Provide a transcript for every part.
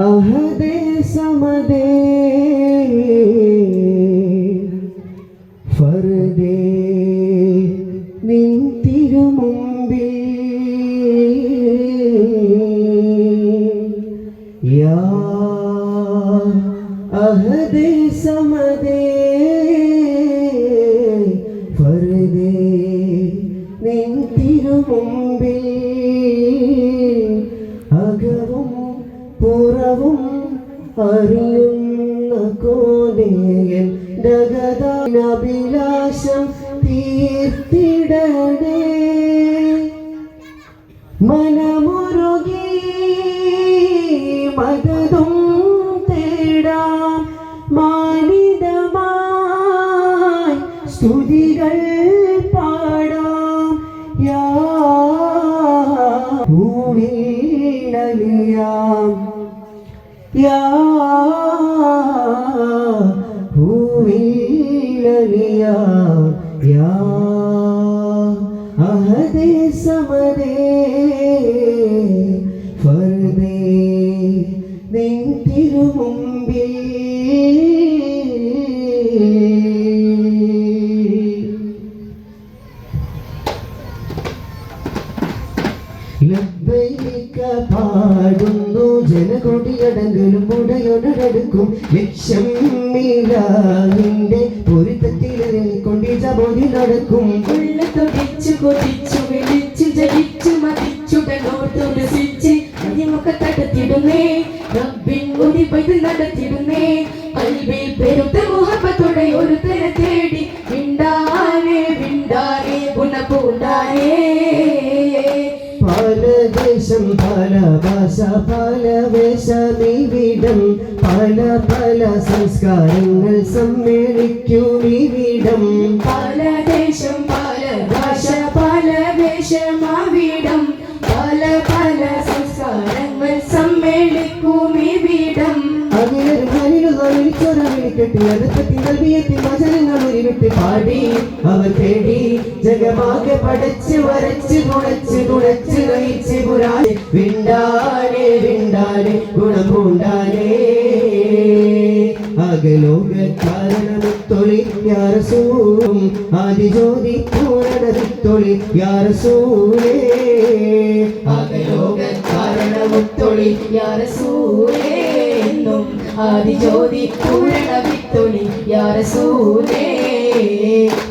अहदे समदे ஞானமா പാടുന്നു ജനകൊടിയടങ്കലും ഉടയൊടടുക്കും ലക്ഷം മീലാനിന്റെ പൊരുത്തത്തിലെക്കൊണ്ടിച്ച ബോധി നടക്കും. ഉള്ള തുടിച്ചു കൊതിച്ചു വിളിച്ചു ജയിച്ചു മതിച്ചുടനോട്ടുരസിച്ച് അതിമുഖ തടത്തിടുന്നേ. റബ്ബിൻ ഒടി പൈതൽ നടത്തിടുന്നേ. കൽവിൽ പെരുത്ത മുഹബത്തോടെ ഒരു തര തേടി വിണ്ടാനേ വിണ്ടാനേ. ദേശം പല ഭാഷ പല വേഷമിവിടം പല പല സംസ്കാരങ്ങൾ സമ്മേളിക്കൂ ഇവിടം പല ദേശം പല ഭാഷ പല വേഷമാവിടം പല പല സംസ്കാരങ്ങൾ സമ്മേളിക്കും ഇവിടം കെട്ടി വിളിച്ചൊരവിളിക്കെട്ടി അടുത്തെത്തി നൽകിയെത്തി വചനങ്ങൾ ഉരുവിട്ട് പാടി അവർ തേടി ജഗമാകെ പടച്ച് വരച്ച് കുണച്ച് കുണച്ച് നയിച്ച് പുരാണി വിണ്ടാനെ വിണ്ടാനെ ഗുണം പൂണ്ടാനേ അകലോക കാരണമുത്തൊളി യാരസൂം ആദിജ്യോതി പൂരണവിത്തൊളി യാരസൂലേ അകലോക കാരണമുത്തൊളി യാരസൂലേ എന്നും ആദിജ്യോതി പൂരണ വിത്തൊളി യാരസൂലേ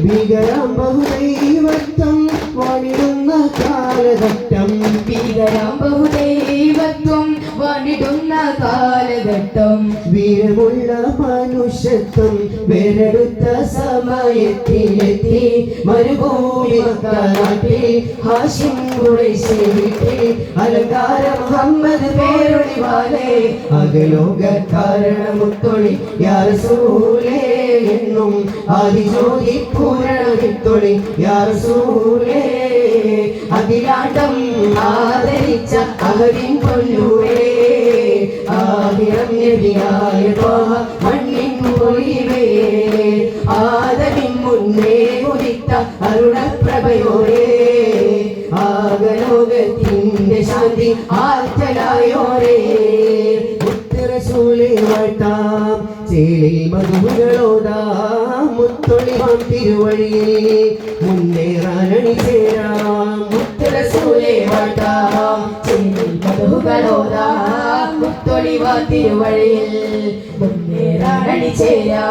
ഭീകരാം ബഹുദൈവത്വം വാണിടുന്ന കാലഘട്ടം. ഭീകരം ബഹുദൈവത്വം വാണിടുന്ന കാലഘട്ടം. വീരമുള്ള മനുഷ്യത്വം വേറെടുത്ത സമയത്തിലെത്തി മരുഭൂമി മക്കളാട്ടി ഹാഷിം കുറേശ്ശേരിട്ടി അലങ്കാര മുഹമ്മദ് പേരൊളിവാലേ അകലോക കാരണമുത്തൊളി യാസൂലേ എന്നും ആദിജ്യോതി പൂരണവിത്തൊളി യാസൂലേ അതിലാട്ടം ആദരിച്ച അഹരിൻ കൊല്ലൂരേ. ആദിരം നബിയായ മൊഴിവേ ആദരിൻ മുന്നേ ഉദിത്ത അരുണപ്രഭയോരേ. ആകലോകത്തിന്റെ ശാന്തി ആറ്റലായോരേ മുത്തറസൂലെ വാഴ്ത്താം ചേലിൽ മധുകളോടാം മുത്തൊളിവാം തിരുവഴിയിൽ മുന്നേറാനണി ചേരാം. മുത്തരസൂലേ വാഴ്ത്താം ചെന്നിൽ മധുകളോതാം മുത്തൊളിവാ തിരുവഴിയിൽ മുന്നേറാനണി ചേരാ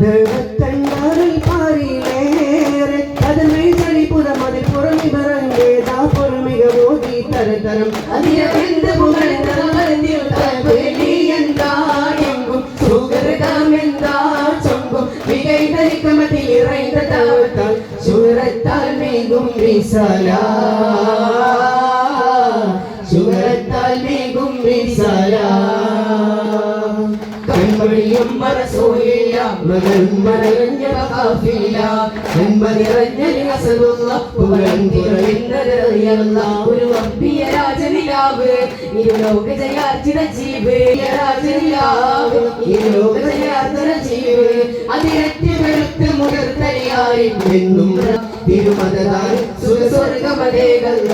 ദൈവത്തണ്ണാറിൽ പാറിയിലേറെ കഥമേ ചളിപുരം അതിൽ പുറമി പറങ്ങേ താപ്പുറമിക ഓതി തരതരം അതിനെന്ത് പുകഴ്ത്തരം അറിഞ്ഞു തലപ്പേടി എന്താ എങ്കും സുഹൃതം എന്താ ചൊങ്കും വികൈതരിക്കമതിൽ ഇറൈന്ത താവത്താൽ സുഹൃത്താൽ മേഘും വിസലാ മുതിർത്തരിയായി എന്നും തിരുമതായി സുഖസ്വർഗമതേകല്ല.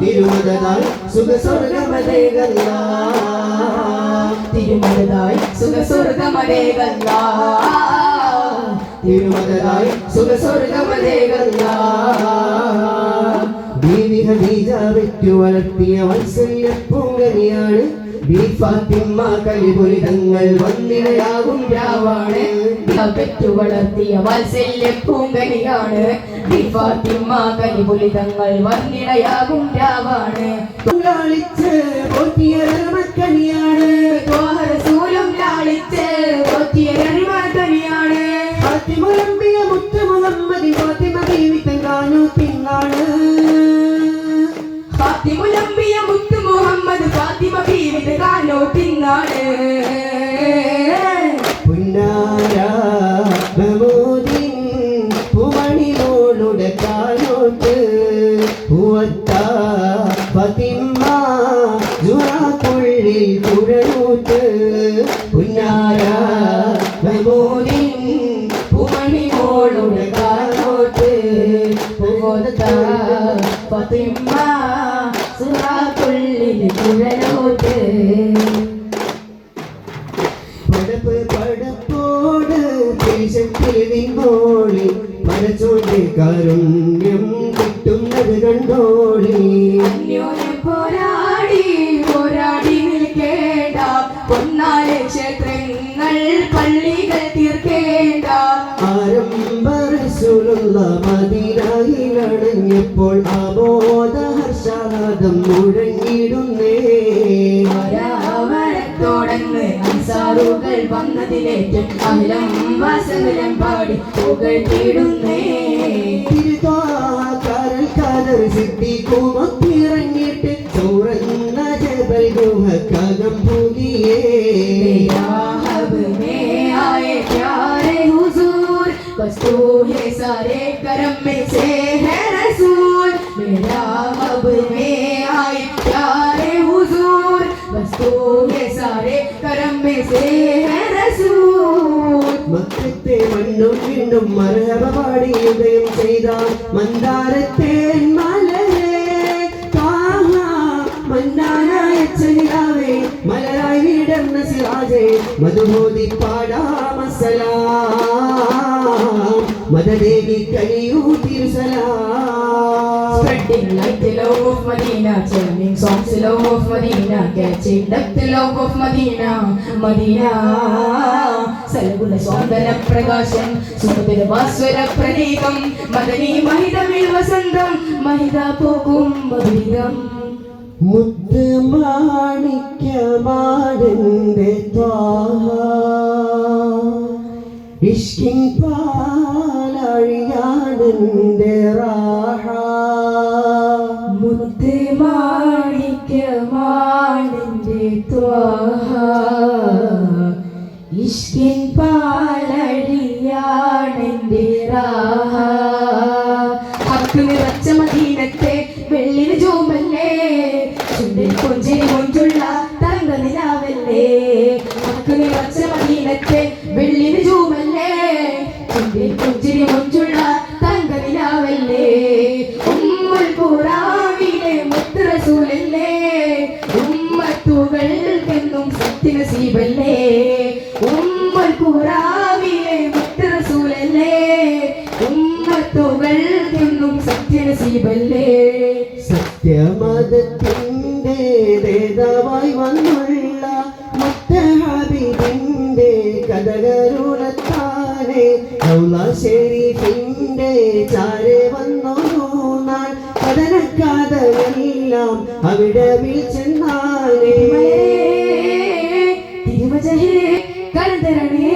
തിരുമതനായി സുഖസ്വർഗമതേകല്ല. വെറ്റു വളർത്തിയ വത്സല്യ പൂങ്കനിയാണ് ഫാത്തിമ കലിപുരിതങ്ങൾ വന്നിടയാകും രാവാണ് പെറ്റു വളർത്തിയ വാത്സല്യ പൂങ്കനിയാണ് ഫാത്തിമ കലിപുരിതങ്ങൾ വന്നിടയാകും രാവാണ് ലാളിച്ച് പോറ്റിയ മക്കനിയാണ് റസൂലും പോറ്റിയ കനിയാണ് ഫാത്തിമുലമ്പിയ മുത്ത മുഹമ്മദി ഫാത്തിമ ജീവിതം കാണു തിങ്ങാണ് ഫാത്തിമുലമ്പിയ മുത്തു മുഹമ്മദ് ഫാത്തിമ ബീവിത് കാനോ തിന്നാണ് കാലോട്ട് കുഴലോട്ട്. പടപ്പ് പടപ്പോട് കാരുണ്യം കിട്ടുന്നത് കണ്ടോളി. അന്യോന്യം അൻസാറുകൾ വന്നതിലേറ്റം അഖിലം വാസകലം പാടി പുകഴ്ത്തിയിടുന്നേ തിരുതാക്കാരൽ കാതർ സിദ്ധിക്കുമൊത്തിറങ്ങിയിട്ട് ചോറന്ന ജബൽ ഗുഹക്കകം പുകിയേ मेरा हब में आए प्यारे हुजूर बस तू है सारे करम में से है रसूल मेरा മക്കത്തെ മണ്ണും വീണ്ടും മരഹബ പാടി ഉദയം ചെയ്ത മന്ദാരത്തെ മലരെ മന്നാനായ ചെല്ലാവേ മലരായി വീടർന്ന സിറാജേ മധുബോധി പാടാമസലാം മദദേവി കലിയൂ തിരുസലാം of Medina, turning songs the love of Medina, catching up the love of Medina, Medina. സൽഗുണ സ്വാന്തന പ്രകാശം സുഹൃത്തിന ഭാസ്വര പ്രതീകം മദനി മഹിതമിൽ വസന്തം മഹിത പോകും മധുരിതം മുത്ത് മാണിക്യമാടന്റെ ത്വാഹ ഇഷ്കിൻ പാലഴിയാടന്റെ റാഹ മുത്ത് മാണിക്യമാണിന്റെ ത്വാഹ. ഇഷ്കിൻ പാലടിയാണെന്റെ രാഹ. ഹക്ക് നിറച്ച മദീനത്തെ വെള്ളിന് ജോമല്ലേ ചുണ്ടിൽ കൊഞ്ചിരി കൊഞ്ചുള്ള തങ്ക നിലാവല്ലേ? ഹക്ക് നിറച്ച മദീനത്തെ വെള്ളിന് ജോമല്ലേ ചുണ്ടിൽ കൊഞ്ചിരി കരുതരണേ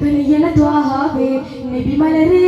കലിയണ ദ്വാഹാവേ നബി മലരേ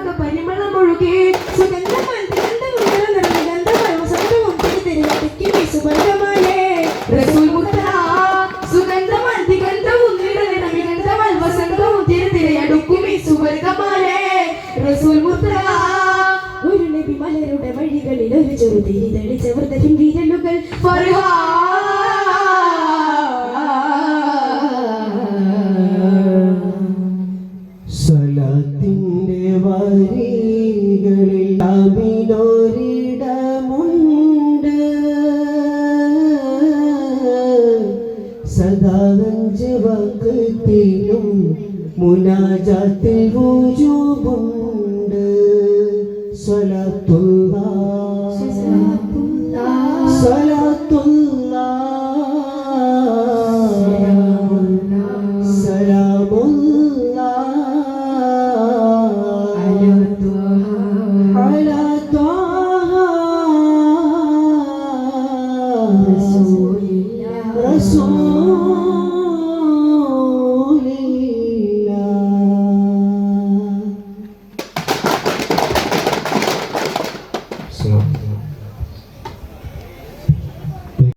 മലരുടെ വഴികളിൽ ഒരു ചെറുതി തെളിച്ച വീരലുകൾ. സ്വലത്തിന്റെ വരികളിൽ വക്കത്തിലും മുനാജാത്തിൽ സലത്തുള്ള. സല